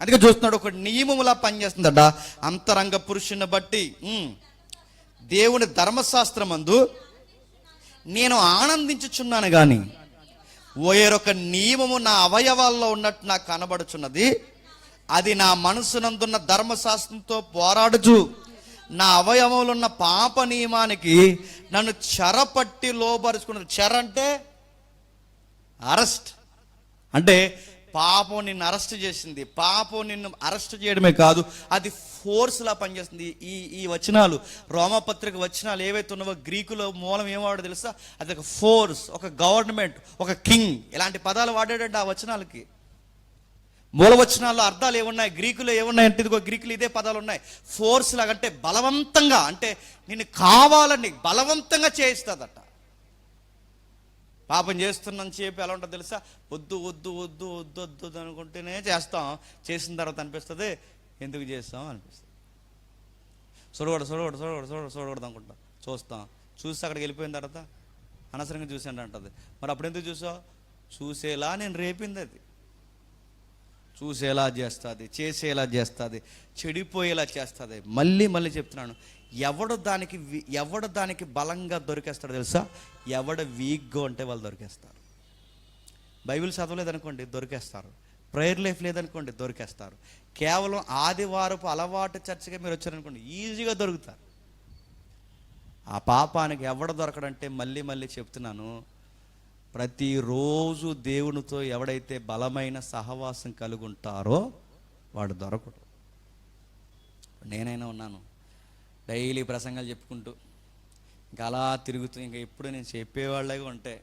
అందుకే చూస్తున్నాడు ఒక నియమములా పనిచేస్తుందట. అంతరంగ పురుషుని బట్టి దేవుని ధర్మశాస్త్రమందు నేను ఆనందించుచున్నాను కానీ వేరొక నియమము నా అవయవాల్లో ఉన్నట్టు నాకు కనబడుచున్నది అది నా మనసునందున్న ధర్మశాస్త్రంతో పోరాడుచు నా అవయవంలో ఉన్న పాప నియమానికి నన్ను చెరపట్టి లోపరుచుకున్నది చెర అంటే అరెస్ట్. అంటే పాపం నిన్ను అరెస్ట్ చేసింది. పాపం నిన్ను అరెస్ట్ చేయడమే కాదు అది ఫోర్స్లా పనిచేస్తుంది. ఈ ఈ వచనాలు రోమపత్రిక వచనాలు ఏవైతే ఉన్నావో గ్రీకులో మూలం ఏమాడో తెలుసా? అది ఒక ఫోర్స్ ఒక గవర్నమెంట్ ఒక కింగ్. ఇలాంటి పదాలు వాడాడంటే ఆ వచనాలకి. మూల వచనాల్లో అర్థాలు ఏమున్నాయి? గ్రీకులో ఏమున్నాయి? అంటే ఇదిగో గ్రీకులు ఇదే పదాలు ఉన్నాయి. ఫోర్స్ లాగా అంటే బలవంతంగా అంటే నిన్ను కావాలని బలవంతంగా చేయిస్తుందట. పాపం చేస్తున్నాం చెప్పి ఎలా ఉంటుందో తెలుసా? వద్దు వద్దు వద్దు వద్దు వద్దు అనుకుంటేనే చేస్తాం. చేసిన తర్వాత అనిపిస్తుంది ఎందుకు చేస్తాం అనిపిస్తుంది. చూడకూడదు చూడకూడదు చూడకూడదు చూడ చూడకూడదు అనుకుంటాం. చూస్తాం. చూసి అక్కడికి వెళ్ళిపోయిన తర్వాత అనవసరంగా చూసాను అంటుంది. మరి అప్పుడు ఎందుకు చూసావు? చూసేలా నేను రేపింది అది. చూసేలా చేస్తుంది చేసేలా చేస్తుంది చెడిపోయేలా చేస్తుంది. మళ్ళీ మళ్ళీ చెప్తున్నాను ఎవడు దానికి ఎవడు దానికి బలంగా దొరికేస్తాడో తెలుసా? ఎవడు వీక్గా ఉంటే వాళ్ళు దొరికేస్తారు. బైబిల్ చదవలేదనుకోండి దొరికేస్తారు. ప్రేయర్ లైఫ్ లేదనుకోండి దొరికేస్తారు. కేవలం ఆదివారపు అలవాటు చర్చగా మీరు వచ్చారనుకోండి ఈజీగా దొరుకుతారు. ఆ పాపానికి ఎవడ దొరకడంటే మళ్ళీ మళ్ళీ చెప్తున్నాను ప్రతిరోజు దేవునితో ఎవడైతే బలమైన సహవాసం కలిగి ఉంటారో వాడు దొరకడు. నేనైనా ఉన్నాను. డైలీ ప్రసంగాలు చెప్పుకుంటూ ఇంకా అలా తిరుగుతూ ఇంకా ఎప్పుడు నేను చెప్పేవాళ్ళగా ఉంటే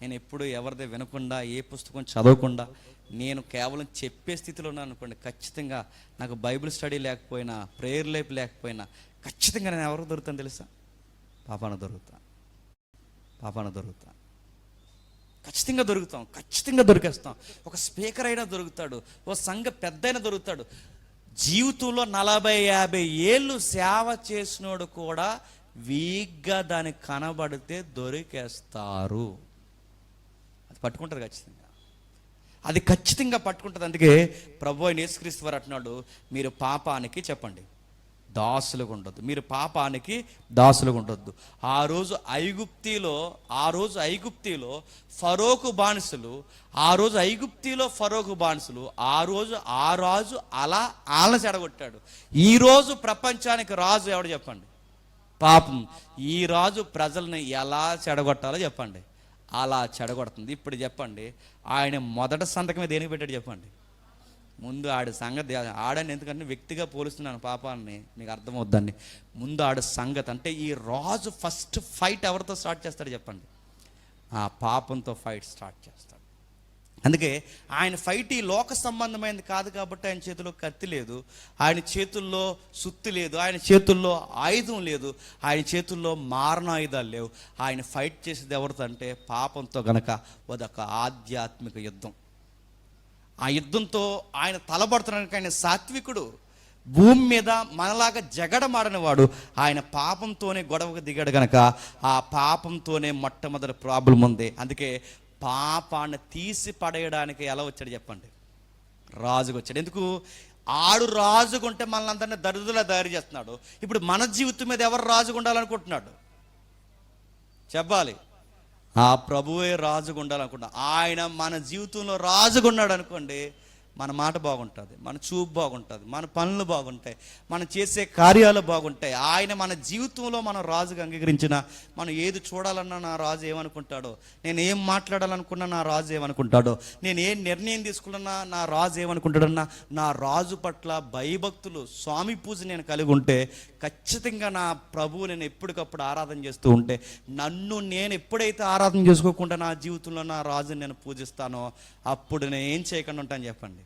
నేను ఎప్పుడు ఎవరిది వినకుండా ఏ పుస్తకం చదవకుండా నేను కేవలం చెప్పే స్థితిలో ఉన్నాను అనుకోండి ఖచ్చితంగా నాకు బైబిల్ స్టడీ లేకపోయినా ప్రేయర్ లైఫ్ లేకపోయినా ఖచ్చితంగా నేను ఎవరికి దొరుకుతాను తెలుసా? పాపాన దొరుకుతా. పాపాన దొరుకుతా. ఖచ్చితంగా దొరుకుతాం ఖచ్చితంగా దొరికేస్తాం. ఒక స్పీకర్ అయినా దొరుకుతాడు ఓ సంఘ పెద్ద అయినా దొరుకుతాడు. జీవితంలో నలభై యాభై ఏళ్ళు సేవ చేసినోడు కూడా వీక్గా దానికి కనబడితే దొరికేస్తారు. అది పట్టుకుంటారు ఖచ్చితంగా. అది ఖచ్చితంగా పట్టుకుంటుంది. అందుకే ప్రభు అయిన యేసుక్రీస్తు వారు అంటున్నాడు మీరు పాపానికి చెప్పండి. దాసులుగా ఉండొద్దు. మీరు పాపానికి దాసులుగా ఉండొద్దు. ఆ రోజు ఐగుప్తిలో ఆ రోజు ఐగుప్తిలో ఫరోకు బానిసలు ఆ రోజు ఐగుప్తిలో ఫరోకు బానిసలు ఆ రోజు ఆ రాజు అలా ఆలన చెడగొట్టాడు. ఈరోజు ప్రపంచానికి రాజు ఎవడు చెప్పండి? పాపం. ఈ రాజు ప్రజల్ని ఎలా చెడగొట్టాలో చెప్పండి. అలా చెడగొడుతుంది. ఇప్పుడు చెప్పండి ఆయన మొదట సంతకం దేనికి పెట్టాడు చెప్పండి? ముందు ఆడి సంగతి ఆడని ఎందుకంటే వ్యక్తిగా పోలుస్తున్నాను పాపాన్ని మీకు అర్థమవుద్దండి. ముందు ఆడు సంగతి. అంటే ఈ రాజు ఫస్ట్ ఫైట్ ఎవరితో స్టార్ట్ చేస్తాడు చెప్పండి? ఆ పాపంతో ఫైట్ స్టార్ట్ చేస్తాడు. అందుకే ఆయన ఫైట్ ఈ లోక సంబంధమైనది కాదు కాబట్టి ఆయన చేతిలో కత్తి లేదు. ఆయన చేతుల్లో సుత్తి లేదు. ఆయన చేతుల్లో ఆయుధం లేదు. ఆయన చేతుల్లో మారణాయుధాలు లేవు. ఆయన ఫైట్ చేసేది ఎవరితో అంటే పాపంతో గనక అదొక ఆధ్యాత్మిక యుద్ధం. ఆ యుద్ధంతో ఆయన తలబడుతున్నానికి ఆయన సాత్వికుడు భూమి మీద మనలాగా జగడమాడనివాడు. ఆయన పాపంతోనే గొడవకు దిగాడు కనుక ఆ పాపంతోనే మొట్టమొదటి ప్రాబ్లం ఉంది. అందుకే పాపాన్ని తీసి పడేయడానికి ఎలా వచ్చాడు చెప్పండి? రాజుకు వచ్చాడు. ఎందుకు? ఆడు రాజుకుంటే మనల్ని అందరినీ దరిద్రులా తయారు చేస్తున్నాడు. ఇప్పుడు మన జీవితం మీద ఎవరు రాజుగా ఉండాలనుకుంటున్నాడు? చెప్పాలి. ఆ ప్రభువే రాజుగా ఉండాలనుకుంటా ఆయన మన జీవితంలో రాజుగా ఉన్నాడు అనుకోండి మన మాట బాగుంటుంది మన చూపు బాగుంటుంది మన పనులు బాగుంటాయి మనం చేసే కార్యాలు బాగుంటాయి. ఆయన మన జీవితంలో మనం రాజుగా అంగీకరించిన మనం ఏది చూడాలన్నా నా రాజు ఏమనుకుంటాడో నేను ఏం మాట్లాడాలనుకున్నా నా రాజు ఏమనుకుంటాడో నేను ఏ నిర్ణయం తీసుకున్నా నా రాజు ఏమనుకుంటాడన్నా నా రాజు పట్ల భయభక్తులు స్వామి పూజ నేను కలిగి ఉంటే ఖచ్చితంగా నా ప్రభువు నేను ఎప్పటికప్పుడు ఆరాధన చేస్తూ ఉంటే నన్ను నేను ఎప్పుడైతే ఆరాధన చేసుకోకుండా నా జీవితంలో నా రాజుని నేను పూజిస్తానో అప్పుడు నేను ఏం చేయకుండా ఉంటాను చెప్పండి.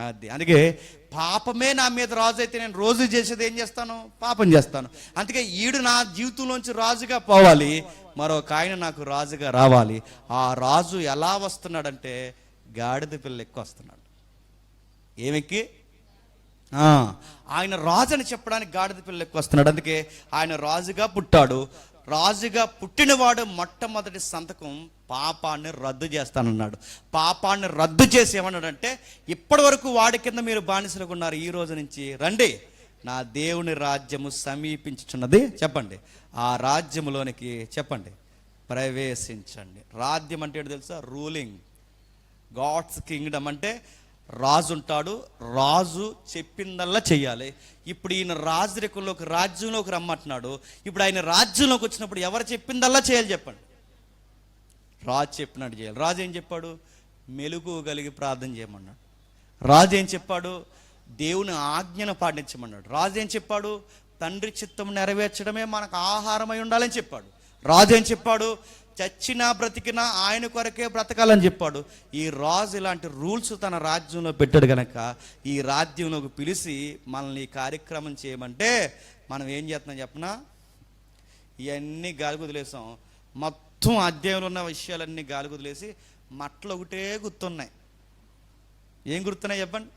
అది. అందుకే పాపమే నా మీద రాజు అయితే నేను రోజు చేసేది ఏం చేస్తాను? పాపం చేస్తాను. అందుకే ఈడు నా జీవితంలోంచి రాజుగా పోవాలి మరొక ఆయన నాకు రాజుగా రావాలి. ఆ రాజు ఎలా వస్తున్నాడంటే గాడిద పిల్ల ఎక్కువ వస్తున్నాడు. ఏమెక్కి ఆయన రాజు అని చెప్పడానికి గాడిద పిల్ల ఎక్కువ వస్తున్నాడు. అందుకే ఆయన రాజుగా పుట్టాడు. రాజుగా పుట్టినవాడు మొట్టమొదటి సంతకం పాపాన్ని రద్దు చేస్తానన్నాడు. పాపాన్ని రద్దు చేసి ఏమన్నాడంటే ఇప్పటి వరకు వాడి కింద మీరు బానిసలుగా ఉన్నారు ఈ రోజు నుంచి రండి. నా దేవుని రాజ్యము సమీపించుచున్నది చెప్పండి. ఆ రాజ్యములోనికి చెప్పండి. ప్రవేశించండి. రాజ్యం అంటే ఏంటో తెలుసా? రూలింగ్. గాడ్స్ కింగ్డమ్ అంటే రాజు ఉంటాడు రాజు చెప్పిందల్లా చెయ్యాలి. ఇప్పుడు ఈయన రాజరికంలోకి రాజ్యంలోకి రమ్మంటున్నాడు. ఇప్పుడు ఆయన రాజ్యంలోకి వచ్చినప్పుడు ఎవరు చెప్పిందల్లా చేయాలి చెప్పండి. రాజు చెప్పినట్టు చేయాలి. రాజు ఏం చెప్పాడు? మెలుగు కలిగి ప్రార్థన చేయమన్నాడు. రాజు ఏం చెప్పాడు? దేవుని ఆజ్ఞను పాటించమన్నాడు. రాజు ఏం చెప్పాడు? తండ్రి చిత్తం నెరవేర్చడమే మనకు ఆహారమై ఉండాలని చెప్పాడు. రాజు ఏం చెప్పాడు? చచ్చినా బ్రతికినా ఆయన కొరకే బ్రతకాలని చెప్పాడు. ఈ రాజు ఇలాంటి రూల్స్ తన రాజ్యంలో పెట్టాడు కనుక ఈ రాజ్యంలోకి పిలిచి మనల్ని ఈ కార్యక్రమం చేయమంటే మనం ఏం చేస్తున్నాం చెప్పనా? ఇవన్నీ గాలి వదిలేసాం. మొత్తం అధ్యాయంలో ఉన్న విషయాలన్నీ గాలి వదిలేసి మట్లు ఒకటే గుర్తున్నాయి. ఏం గుర్తున్నాయి చెప్పండి?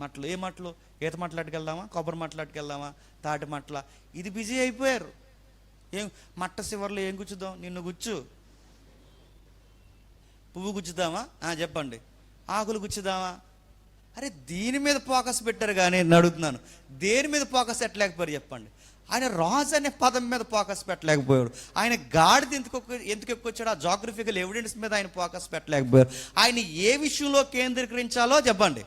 మట్లు ఏ మట్లు ఈత మాట్లాడుకెళ్దామా కొబ్బరి మాట్లాడుకెళ్దామా తాటి మట్ల ఇది బిజీ అయిపోయారు. ఏం మట్ట శివర్లో ఏం గుచ్చుదాం? నిన్ను గుచ్చు. పువ్వు గుచ్చుదామా? చెప్పండి. ఆకులు గుచ్చుదామా? అరే దీని మీద ఫోకస్ పెట్టారు కానీ నేను అడుగుతున్నాను. దేని మీద ఫోకస్ పెట్టలేకపోయారు చెప్పండి. ఆయన రాజు అనే పదం మీద ఫోకస్ పెట్టలేకపోయాడు. ఆయన గాడిద ఎందుకు ఎందుకు ఎక్కువ వచ్చాడు ఆ జాగ్రఫికల్ ఎవిడెన్స్ మీద ఆయన ఫోకస్ పెట్టలేకపోయారు. ఆయన ఏ విషయంలో కేంద్రీకరించాలో చెప్పండి.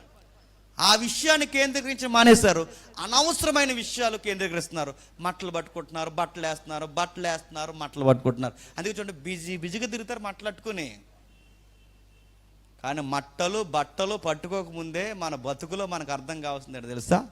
ఆ విషయాన్ని కేంద్రీకరించి మానేశారు. అనవసరమైన విషయాలు కేంద్రీకరిస్తున్నారు. మట్టలు పట్టుకుంటున్నారు బట్టలు వేస్తున్నారు బట్టలు వేస్తున్నారు మట్టలు పట్టుకుంటున్నారు. అందుకే చూడండి బిజీ బిజీగా తిరుగుతారు మట్టలట్టుకుని. కానీ మట్టలు బట్టలు పట్టుకోకముందే మన బతుకులో మనకు అర్థం కావాల్సింది ఏంటో తెలుసా?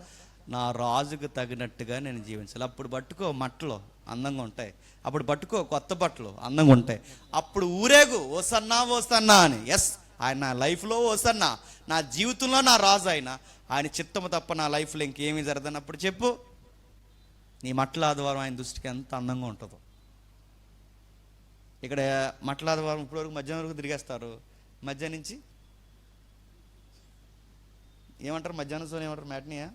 నా రాజుకు తగినట్టుగా నేను జీవించాలి. అప్పుడు పట్టుకో మట్టలు అందంగా ఉంటాయి. అప్పుడు పట్టుకో కొత్త బట్టలు అందంగా ఉంటాయి. అప్పుడు ఊరేగు ఓ సన్నా అని. ఎస్ ఆయన నా లైఫ్లో ఓసన్నా నా జీవితంలో నా రాజు ఆయన. ఆయన చిత్తము తప్ప నా లైఫ్లో ఇంకేమీ జరగదన్నప్పుడు చెప్పు. నీ మట్ల ఆదివారం ఆయన దృష్టికి ఎంత అందంగా ఉంటుందో. ఇక్కడ మట్ల ఆదివారం ఇప్పటివరకు మధ్యాహ్నం వరకు తిరిగేస్తారు. మధ్యాహ్నం నుంచి ఏమంటారు? మధ్యాహ్నం సో ఏమంటారు? మ్యాట్నియా?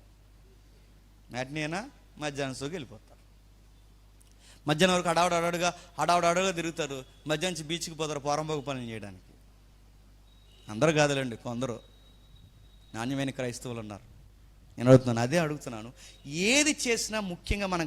మ్యాట్నియేనా? మధ్యాహ్నం సోకి వెళ్ళిపోతారు. మధ్యాహ్నం వరకు అడావుడు అడాడుగా అడావుడు అడవుగా తిరుగుతారు. మధ్యాహ్నం నుంచి బీచ్కి పోతారు పోరంబోగు పనులు చేయడానికి. అందరూ కాదులేండి కొందరు. నాణ్యమైన క్రైస్తవులు ఉన్నారు. నేను అడుగుతున్నాను అదే అడుగుతున్నాను. ఏది చేసినా ముఖ్యంగా మన